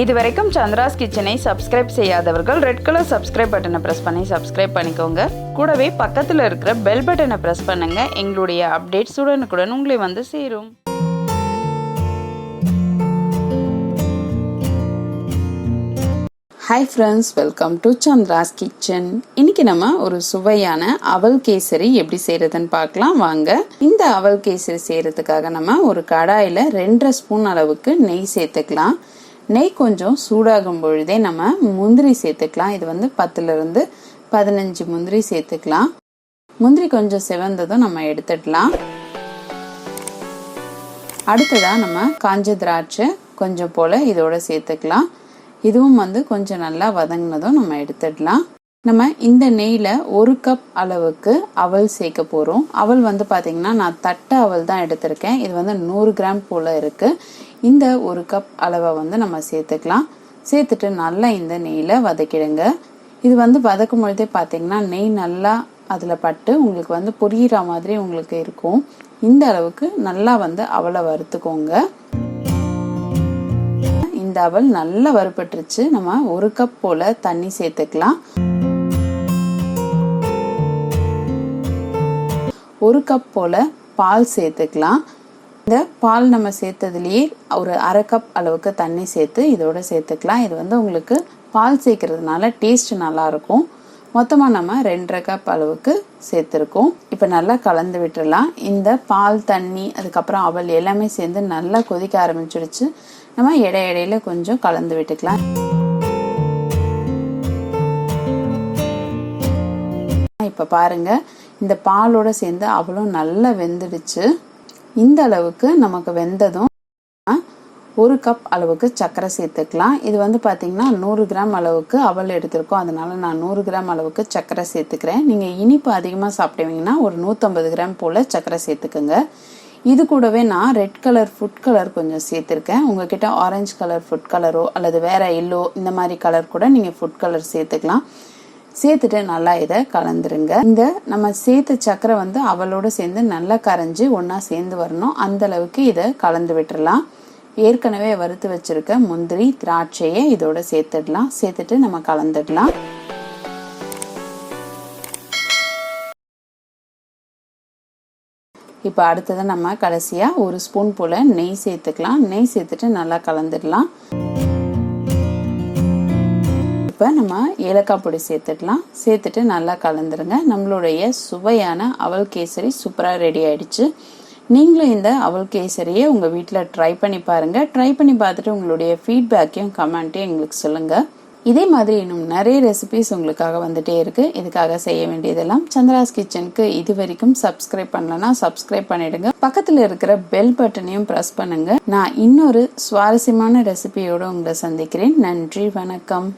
இது வரைக்கும் சந்திராஸ் கிச்சனை சப்ஸ்கிரைப் செய்யாதவர்கள் ரெட் கலர் சப்ஸ்கிரைப் பட்டனை ப்ரெஸ் பண்ணி சப்ஸ்கிரைப் பண்ணிக்கோங்க. கூடவே பக்கத்தில் இருக்கிற பெல் பட்டனை ப்ரெஸ் பண்ணுங்கள் எங்களுடைய அப்டேட்ஸ் உடனுக்குடன் உங்களை வந்து சேரும். Hi friends welcome to Chandra's kitchen. இன்னைக்கு நம்ம ஒரு சுவையான அவல் கேசரி எப்படி செய்கிறதுன்னு பார்க்கலாம். வாங்க. இந்த அவல் கேசரி செய்யறதுக்காக நம்ம ஒரு கடாயில் ரெண்டரை ஸ்பூன் அளவுக்கு நெய் சேர்த்துக்கலாம். நெய் கொஞ்சம் சூடாகும் பொழுதே நம்ம முந்திரி சேர்த்துக்கலாம். இது வந்து பத்துலேருந்து பதினஞ்சு முந்திரி சேர்த்துக்கலாம். முந்திரி கொஞ்சம் சிவந்ததும் நம்ம எடுத்துடலாம். அடுத்ததாக நம்ம காஞ்ச திராட்சை கொஞ்சம் போல் இதோட சேர்த்துக்கலாம். இதுவும் வந்து கொஞ்சம் நல்லா வதங்கினதும் நம்ம எடுத்துடலாம். நம்ம இந்த நெய்யில் ஒரு கப் அளவுக்கு அவல் சேர்க்க போகிறோம் அவல் வந்து பார்த்திங்கன்னா நான் தட்டை அவல் தான் எடுத்திருக்கேன். இது வந்து நூறு கிராம் போல் இருக்குது இந்த ஒரு கப் அளவை வந்து நம்ம சேர்த்துக்கலாம். சேர்த்துட்டு நல்லா இந்த நெய்யில் வதக்கிடுங்க. இது வந்து வதக்கும் பொழுதே பார்த்தீங்கன்னா நெய் நல்லா அதில் பட்டு உங்களுக்கு வந்து பொரியிற மாதிரி உங்களுக்கு இருக்கும். இந்த அளவுக்கு நல்லா வந்து அவலை வறுத்துக்கோங்க. இந்த அவல் நல்லா வறுபட்டுருச்சு. நம்ம ஒரு கப் போல் தண்ணி சேர்த்துக்கலாம். ஒரு கப் போல் பால் சேர்த்துக்கலாம். இந்த பால் நம்ம சேர்த்ததுலேயே ஒரு அரை கப் அளவுக்கு தண்ணி சேர்த்து இதோட சேர்த்துக்கலாம். இது வந்து உங்களுக்கு பால் சேர்க்கறதுனால டேஸ்ட் நல்லாயிருக்கும் மொத்தமாக நம்ம ரெண்டரை கப் அளவுக்கு சேர்த்துருக்கோம். இப்போ நல்லா கலந்து விட்டுடலாம். இந்த பால் தண்ணி அதுக்கப்புறம் அவல் எல்லாமே சேர்ந்து நல்லா கொதிக்க ஆரம்பிச்சிடுச்சு. நம்ம இடை இடையில கொஞ்சம் கலந்து விட்டுக்கலாம். இப்போ பாருங்கள் இந்த பாலோட சேர்ந்து அவளும் நல்லா வெந்துடுச்சு. இந்த அளவுக்கு நமக்கு வெந்ததும் ஒரு கப் அளவுக்கு சர்க்கரை சேர்த்துக்கலாம். இது வந்து பார்த்தீங்கன்னா நூறு கிராம் அளவுக்கு அவல் எடுத்திருக்கோம். அதனால நான் நூறு கிராம் அளவுக்கு சர்க்கரை சேர்த்துக்கிறேன். நீங்கள் இனிப்பு அதிகமாக சாப்பிடுவீங்கன்னா ஒரு நூற்றம்பது கிராம் போல் சர்க்கரை சேர்த்துக்குங்க. இது கூடவே நான் ரெட் கலர் ஃபுட் கலர் கொஞ்சம் சேர்த்துருக்கேன். உங்ககிட்ட ஆரஞ்சு கலர் ஃபுட் கலரோ அல்லது வேற எல்லோ இந்த மாதிரி கலர் கூட நீங்கள் ஃபுட் கலர் சேர்த்துக்கலாம். சேர்த்துட்டு நல்லா இதை கலந்துருங்க. இந்த நம்ம சேர்த்த சக்கரை வந்து அவளோட சேர்ந்து நல்லா கரைஞ்சி ஒன்றா சேர்ந்து வரணும். அந்த அளவுக்கு இதை கலந்து விட்டுறலாம். ஏற்கனவே வறுத்து வச்சிருக்க முந்திரி திராட்சையை இதோட சேர்த்துடலாம். சேர்த்துட்டு நம்ம கலந்துடலாம். இப்போ அடுத்ததை நம்ம கடைசியாக ஒரு ஸ்பூன் போல் நெய் சேர்த்துக்கலாம். நெய் சேர்த்துட்டு நல்லா கலந்துடலாம். இப்போ நம்ம ஏலக்காய் பொடி சேர்த்துக்கலாம். சேர்த்துட்டு நல்லா கலந்துருங்க. நம்மளுடைய சுவையான அவல் கேசரி சூப்பராக ரெடி ஆயிடுச்சு. நீங்களும் இந்த அவல் கேசரியை உங்கள் வீட்டில் ட்ரை பண்ணி பாருங்கள் ட்ரை பண்ணி பார்த்துட்டு உங்களுடைய ஃபீட்பேக்கையும் கமெண்ட்டையும் எங்களுக்கு சொல்லுங்கள் இதே மாதிரி இன்னும் நிறைய ரெசிபிஸ் உங்களுக்காக வந்துட்டே இருக்குது இதுக்காக செய்ய வேண்டியதெல்லாம் சந்திராஸ் கிச்சனுக்கு இது வரைக்கும் சப்ஸ்கிரைப் பண்ணலன்னா சப்ஸ்கிரைப் பண்ணிடுங்க. பக்கத்தில் இருக்கிற பெல் பட்டனையும் ப்ரெஸ் பண்ணுங்க. நான் இன்னொரு சுவாரஸ்யமான ரெசிபியோடு உங்களை சந்திக்கிறேன். நன்றி வணக்கம்.